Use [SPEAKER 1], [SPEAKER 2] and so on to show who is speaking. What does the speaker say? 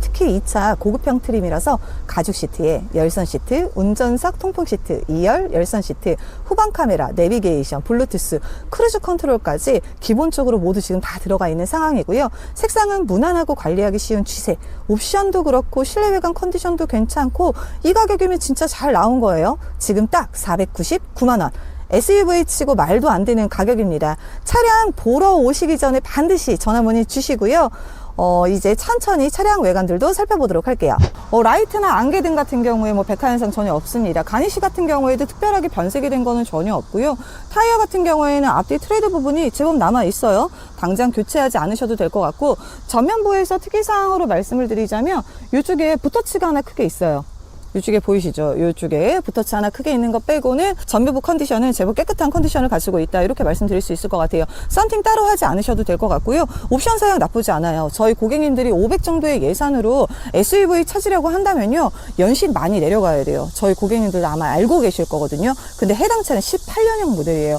[SPEAKER 1] 특히 이 차 고급형 트림이라서 가죽 시트에 열선 시트, 운전석 통풍 시트, 2열 열선 시트, 후방 카메라, 내비게이션, 블루투스, 크루즈 컨트롤까지 기본적으로 모두 지금 다 들어가 있는 상황이고요. 색상은 무난하고 관리하기 쉬운 취색, 옵션도 그렇고 실내 외관 컨디션도 괜찮고 이 가격이면 진짜 잘 나온 거예요. 지금 딱 499만 원. SUV 치고 말도 안 되는 가격입니다. 차량 보러 오시기 전에 반드시 전화 문의 주시고요. 어, 이제 천천히 차량 외관들도 살펴보도록 할게요. 어, 라이트나 안개 등 같은 경우에 뭐 백화 현상 전혀 없습니다. 가니쉬 같은 경우에도 특별하게 변색이 된 거는 전혀 없고요. 타이어 같은 경우에는 앞뒤 트레이드 부분이 제법 남아 있어요. 당장 교체하지 않으셔도 될 것 같고 전면부에서 특이사항으로 말씀을 드리자면 이쪽에 붓터치가 하나 크게 있어요. 이쪽에 보이시죠? 이쪽에 붓터치 하나 크게 있는 거 빼고는 전면부 컨디션은 제법 깨끗한 컨디션을 가지고 있다. 이렇게 말씀드릴 수 있을 것 같아요. 썬팅 따로 하지 않으셔도 될 것 같고요. 옵션 사양 나쁘지 않아요. 저희 고객님들이 500 정도의 예산으로 SUV 찾으려고 한다면요. 연식 많이 내려가야 돼요. 저희 고객님들도 아마 알고 계실 거거든요. 근데 해당 차는 18년형 모델이에요